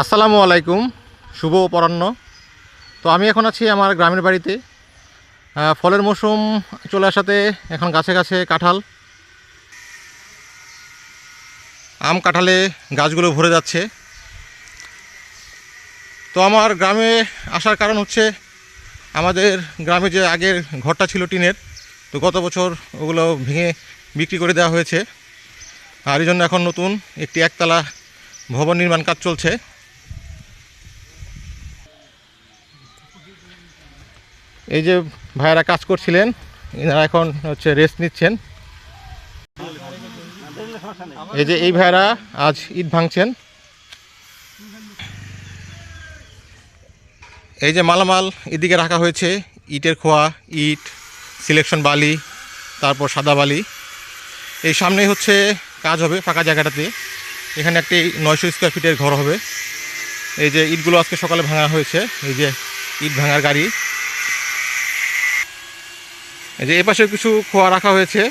আসসালামু আলাইকুম, শুভ অপরাহ্ন। তো আমি এখন আছি আমার গ্রামের বাড়িতে। ফলের মৌসুম চলে আসাতে এখন গাছে গাছে কাঁঠাল। আম কাঁঠালে গাছগুলো ভরে যাচ্ছে। তো আমার গ্রামে আসার কারণ হচ্ছে আমাদের গ্রামে যে আগের ঘরটা ছিল টিনের, তো গত বছর ওগুলো ভেঙে বিক্রি করে দেওয়া হয়েছে। আর এই জন্য এখন নতুন একটি একতলা ভবন নির্মাণ কাজ চলছে। এই যে ভাইয়েরা কাজ করছিলেন, এনারা এখন হচ্ছে রেস্ট নিচ্ছেন। এই যে এই ভাইয়েরা আজ ইট ভাঙছেন। এই যে মালামাল এদিকে রাখা হয়েছে, ইটের খোয়া, ইট সিলেকশন বালি, তারপর সাদা বালি। এই সামনেই হচ্ছে কাজ হবে ফাঁকা জায়গাটাতে। এখানে একটি নয়শো স্কোয়ার ফিটের ঘর হবে। এই যে ইটগুলো আজকে সকালে ভাঙা হয়েছে, এই যে ইট ভাঙার গাড়ি। যে এপাশে কিছু খোয়া রাখা হয়েছে।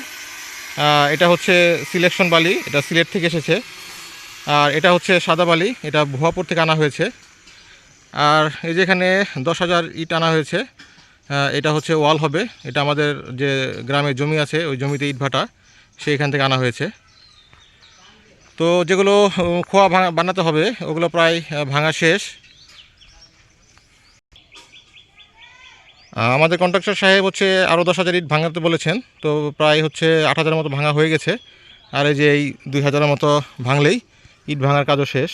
এটা হচ্ছে সিলেকশন বালি, এটা সিলেট থেকে এসেছে। আর এটা হচ্ছে সাদা বালি, এটা ভুয়াপুর থেকে আনা হয়েছে। আর এই যে এখানে দশ হাজার ইট আনা হয়েছে এটা হচ্ছে ওয়াল হবে। এটা আমাদের যে গ্রামে জমি আছে, ওই জমিতে ইট ভাটা সেইখান থেকে আনা হয়েছে। তো যেগুলো খোয়া বানাতে হবে, ওগুলো প্রায় ভাঙা শেষ। আমাদের কন্ট্রাক্টর সাহেব হচ্ছে আরও দশ হাজার ইট ভাঙাতে বলেছেন, তো প্রায় হচ্ছে আট হাজারের মতো ভাঙা হয়ে গেছে। আর এই যে এই দুই হাজারের মতো ভাঙলেই ইট ভাঙার কাজও শেষ।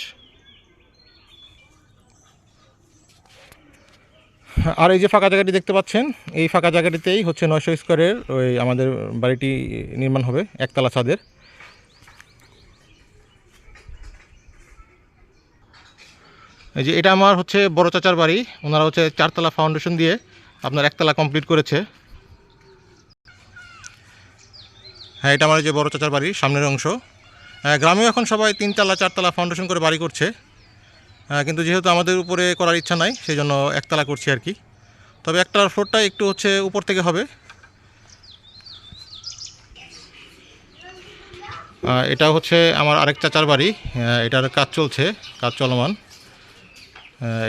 আর এই যে ফাঁকা জায়গাটি দেখতে পাচ্ছেন, এই ফাঁকা জায়গাটিতেই হচ্ছে নয়শো স্কোয়ারের ওই আমাদের বাড়িটি নির্মাণ হবে, একতলা ছাদের। এই যে এটা আমার হচ্ছে বড় চাচার বাড়ি, ওনারা হচ্ছে চারতলা ফাউন্ডেশন দিয়ে আপনার একতলা কমপ্লিট করেছে। হ্যাঁ এটা আমার যে বড় চাচার বাড়ি সামনের অংশ। হ্যাঁ, গ্রামেও এখন সবাই তিনতলা চারতলা ফাউন্ডেশন করে বাড়ি করছে। হ্যাঁ, কিন্তু যেহেতু আমাদের উপরে করার ইচ্ছা নাই সেই জন্য একতলা করছি আর কি। তবে একতলার ফ্লোরটা একটু হচ্ছে উপর থেকে হবে। এটা হচ্ছে আমার আরেক চাচার বাড়ি। আহ, এটার কাজ চলছে কাজ চলমান।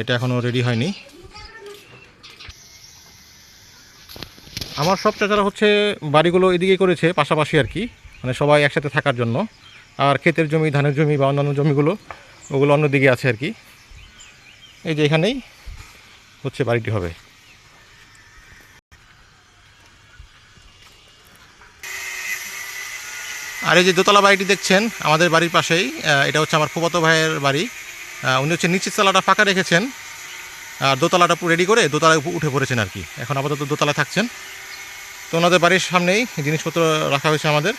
এটা এখনও রেডি হয়নি। আমার সব চাচারা হচ্ছে বাড়িগুলো এদিকে করেছে, পাশাপাশি আর কি। মানে সবাই একসাথে থাকার জন্য। আর ক্ষেতের জমি, ধানের জমি বা অন্যান্য জমিগুলো, ওগুলো অন্যদিকে আছে আর কি। এই যে এখানেই হচ্ছে বাড়িটি হবে। আর এই যে দোতলা বাড়িটি দেখছেন, আমাদের বাড়ির পাশেই এটা হচ্ছে আমার ফুফাতো ভাইয়ের বাড়ি। উনি হচ্ছে নিচের তলাটা ফাঁকা রেখেছেন। আর দোতলাটা রেডি করে দোতলায় উঠে পড়েছেন আর কি। এখন আপাতত দোতলায় থাকছেন। তো ওনাদের বাড়ির সামনেই জিনিসপত্র রাখা হয়েছে আমাদের।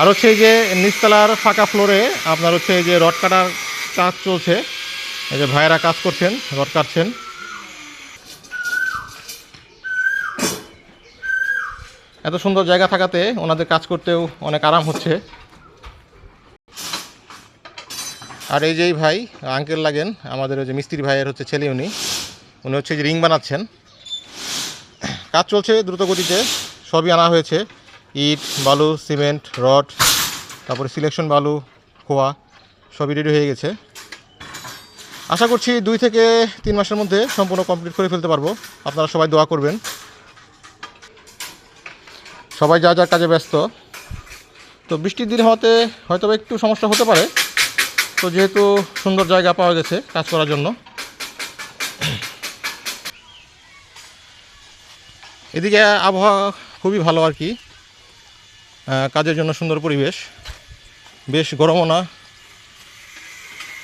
আর হচ্ছে এই যে নিচতলার ফাঁকা ফ্লোরে আপনার হচ্ছে এই যে রড কাটার কাজ চলছে। এই যে ভাইয়েরা কাজ করছেন, রড কাটছেন। এত সুন্দর জায়গা থাকাতে ওনাদের কাজ করতেও অনেক আরাম হচ্ছে। আর এই যে এই ভাই আঙ্কেল লাগেন, আমাদের ওই যে মিস্ত্রি ভাইয়ের হচ্ছে ছেলে উনি। উনি হচ্ছে যে রিং বানাচ্ছেন। কাজ চলছে দ্রুত গতিতে সবই আনা হয়েছে। ইট, বালু, সিমেন্ট, রড, তারপরে সিলেকশন বালু, খোয়া, সবই রেডি হয়ে গেছে। আশা করছি দুই থেকে তিন মাসের মধ্যে সম্পূর্ণ কমপ্লিট করে ফেলতে পারব। আপনারা সবাই দোয়া করবেন। সবাই যা যা কাজে ব্যস্ত। তো বৃষ্টির দিন হওয়াতে হয়তো একটু সমস্যা হতে পারে। তো যেহেতু সুন্দর জায়গা পাওয়া গেছে কাজ করার জন্য। এদিকে আবহাওয়া খুবই ভালো আর কি। কাজের জন্য সুন্দর পরিবেশ। বেশ গরমও না,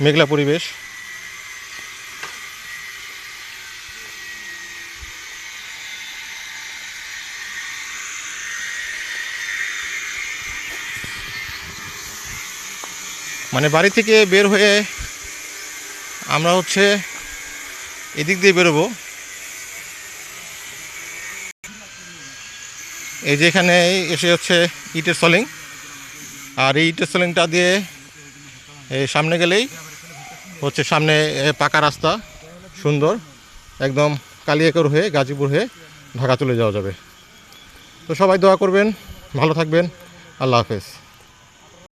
মেঘলা পরিবেশ। মানে বাড়ি থেকে বের হয়ে আমরা হচ্ছে এদিক দিয়ে বেরোবো। এই যে এখানে এসে হচ্ছে ইটের সলিং। আর এই ইটের সলিংটা দিয়ে সামনে গেলেই হচ্ছে সামনে পাকা রাস্তা, সুন্দর, একদম কালিয়াকর হয়ে, গাজীপুর হয়ে ঢাকা চলে যাওয়া যাবে। তো সবাই দোয়া করবেন, ভালো থাকবেন, আল্লাহ হাফেজ।